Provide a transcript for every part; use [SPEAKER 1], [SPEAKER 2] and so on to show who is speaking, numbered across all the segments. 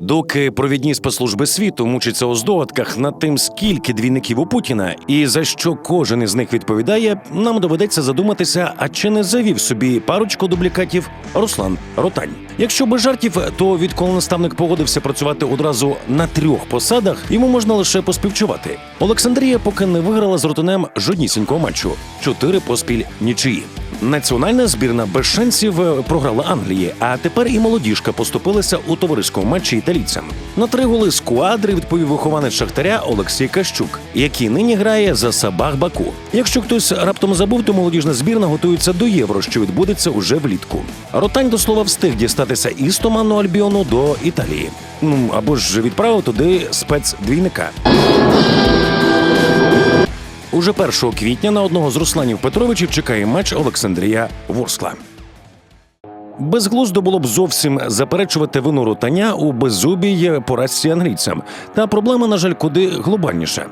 [SPEAKER 1] Доки провідні спецслужби світу мучаться у здогадках над тим, скільки двійників у Путіна і за що кожен із них відповідає, нам доведеться задуматися, а чи не завів собі парочку дублікатів Руслан Ротань. Якщо без жартів, то відколи наставник погодився працювати одразу на трьох посадах, йому можна лише поспівчувати. Олександрія поки не виграла з Ротанем жоднісінького матчу чотири поспіль нічиї. Національна збірна без шансів е, програла Англії, а тепер і молодіжка поступилася у товариському матчі італійцям. На три голи з куадри відповів вихованець Шахтаря Олексій Кащук, який нині грає за Сабах Баку. Якщо хтось раптом забув, то молодіжна збірна готується до євро, що відбудеться уже влітку. Ротань до слова встиг дістатися із туманного Альбіону до Італії. Ну або ж відправив туди спецдвійника. Уже 1 квітня на одного з Русланів Петровичів чекає матч Олександрія Ворскла. Безглуздо було б зовсім заперечувати вину ротаня у беззубій поразці англійцям. Та проблема, на жаль, куди глобальніша.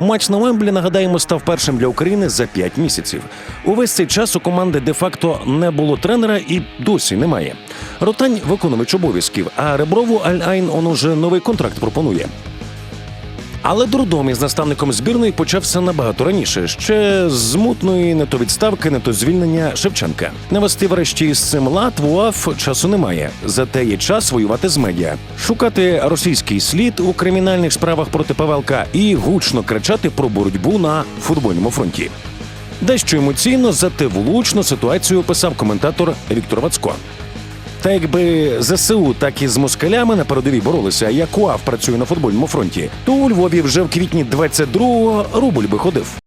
[SPEAKER 1] Матч на Вемблі, нагадаємо, став першим для України за 5 місяців. Увесь цей час у команди де-факто не було тренера і досі немає. Ротань виконувач обов'язків, а Реброву Аль-Айн он уже новий контракт пропонує. Але дурдом із наставником збірної почався набагато раніше, ще з мутної не то відставки, не то звільнення Шевченка. Навести врешті з цим лад УАФ часу немає. Зате є час воювати з медіа, шукати російський слід у кримінальних справах проти Павелка і гучно кричати про боротьбу на футбольному фронті. Дещо емоційно, зате влучно ситуацію описав коментатор Віктор Вацко. Та якби ЗСУ так і з москалями на передовій боролися, як УАВ працює на футбольному фронті, то у Львові вже в квітні 22-го рубль би ходив.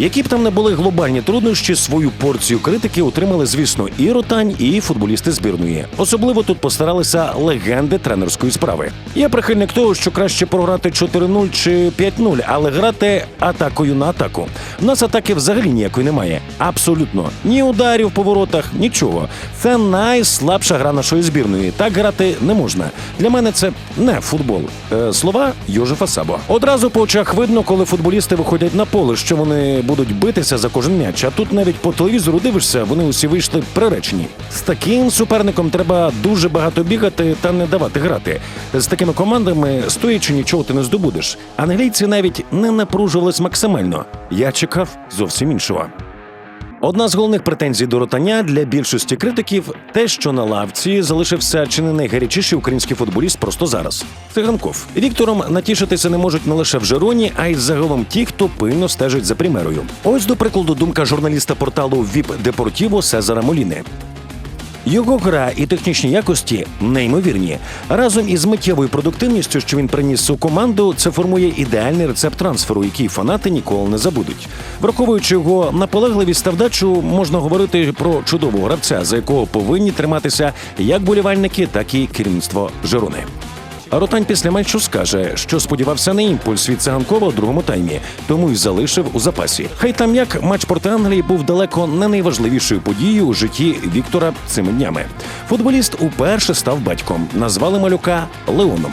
[SPEAKER 1] Які б там не були глобальні труднощі, свою порцію критики отримали, звісно, і Ротань, і футболісти збірної. Особливо тут постаралися легенди тренерської справи. Я прихильник того, що краще програти 4-0 чи 5-0, але грати атакою на атаку. В нас атаки взагалі ніякої немає. Абсолютно ні ударів по воротах, нічого. Це найслабша гра нашої збірної. Так грати не можна. Для мене це не футбол. Е, слова Йожефа Сабо. Одразу по очах видно, коли футболісти виходять на поле, що вони будуть битися за кожен м'яч. А тут навіть по телевізору дивишся, вони усі вийшли приречені. З таким суперником треба дуже багато бігати та не давати грати. З такими командами стоячи нічого ти не здобудеш. Англійці навіть не напружувались максимально. Я чекав зовсім іншого. Одна з головних претензій до ротання для більшості критиків те, що на лавці залишився чи не найгарячіший український футболіст просто зараз. Циганков. Віктором натішитися не можуть не лише в Жероні, а й загалом ті, хто пильно стежить за примерою. Ось до прикладу думка журналіста порталу Віп Депортіво Сезара Моліни. Його гра і технічні якості неймовірні. Разом із миттєвою продуктивністю, що він приніс у команду, це формує ідеальний рецепт трансферу, який фанати ніколи не забудуть. Враховуючи його наполегливість та вдачу, можна говорити про чудового гравця, за якого повинні триматися як болівальники, так і керівництво Жирони. Ротань після матчу скаже, що сподівався на імпульс від циганкова у другому таймі, тому й залишив у запасі. Хай там як матч проти Англії був далеко не найважливішою подією у житті Віктора цими днями. Футболіст уперше став батьком. Назвали малюка Леоном.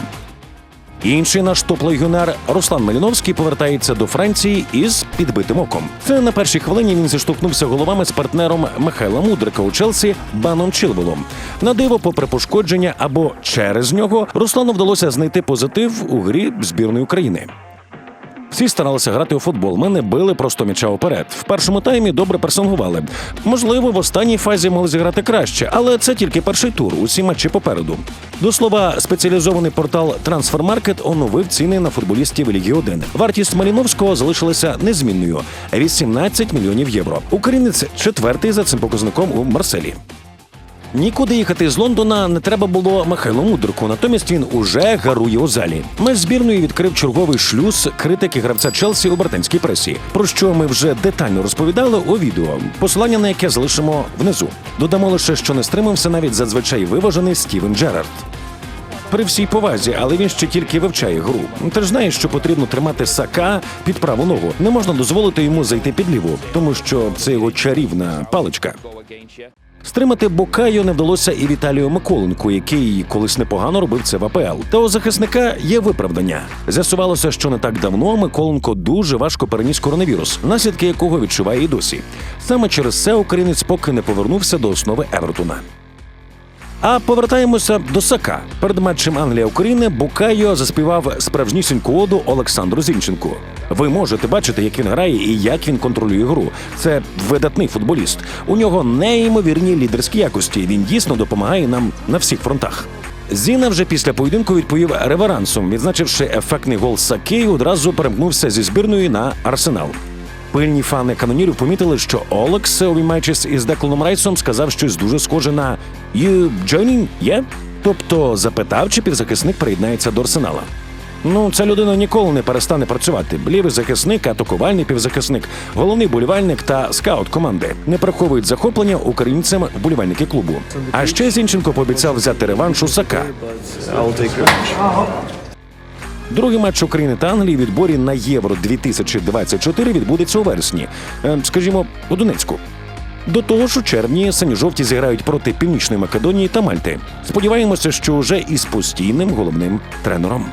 [SPEAKER 1] Інший наш топ-легіонер Руслан Маліновський повертається до Франції із підбитим оком. Це на першій хвилині він зіштовхнувся головами з партнером Михайла Мудрика у Челсі Баном Чилвелом. На диво, попри пошкодження або через нього, Руслану вдалося знайти позитив у грі збірної України. Всі старалися грати у футбол. Ми не били просто м'яча уперед. В першому таймі добре пресингували. Можливо, в останній фазі могли зіграти краще, але це тільки перший тур. Усі матчі попереду. До слова, спеціалізований портал Трансфермаркет оновив ціни на футболістів Ліги 1. Вартість Маліновського залишилася незмінною 18 мільйонів євро. Українець четвертий за цим показником у Марселі. Нікуди їхати з Лондона не треба було Михайлу Мудрику, натомість він уже гарує у залі. Ми з збірною відкрив черговий шлюз критики гравця Челсі у британській пресі, про що ми вже детально розповідали у відео, посилання на яке залишимо внизу. Додамо лише, що не стримався навіть зазвичай виважений Стівен Джерард. При всій повазі, але він ще тільки вивчає гру. Ти ж знаєш, що потрібно тримати сака під праву ногу. Не можна дозволити йому зайти під ліву, тому що це його чарівна паличка. Стримати Бокайо не вдалося і Віталію Миколенку, який колись непогано робив це в АПЛ. Та у захисника є виправдання. З'ясувалося, що не так давно Миколенко дуже важко переніс коронавірус, наслідки якого відчуває і досі. Саме через це українець поки не повернувся до основи Евертона. А повертаємося до Сака. Перед матчем Англія Україна Букайо заспівав справжнісіньку оду Олександру Зінченку. Ви можете бачити, як він грає і як він контролює гру. Це видатний футболіст. У нього неймовірні лідерські якості. Він дійсно допомагає нам на всіх фронтах. Зіна вже після поєдинку відповів реверансом, відзначивши ефектний гол Саки, і одразу перемкнувся зі збірною на арсенал. Пильні фани канонірів помітили, що Олекс, обіймаючись із Декланом Райсом, сказав щось дуже схоже на «You joining, yeah?» Тобто запитав, чи півзахисник приєднається до арсенала. Ну, ця людина ніколи не перестане працювати. Лівий захисник, атакувальний півзахисник, головний болівальник та скаут команди не приховують захоплення українцям вболівальники клубу. А ще Зінченко пообіцяв взяти реванш у Сака. Другий матч України та Англії відборі на Євро 2024 відбудеться у вересні, е, скажімо, у Донецьку. До того ж, у червні сині-жовті зіграють проти Північної Македонії та Мальти. Сподіваємося, що вже із постійним головним тренером.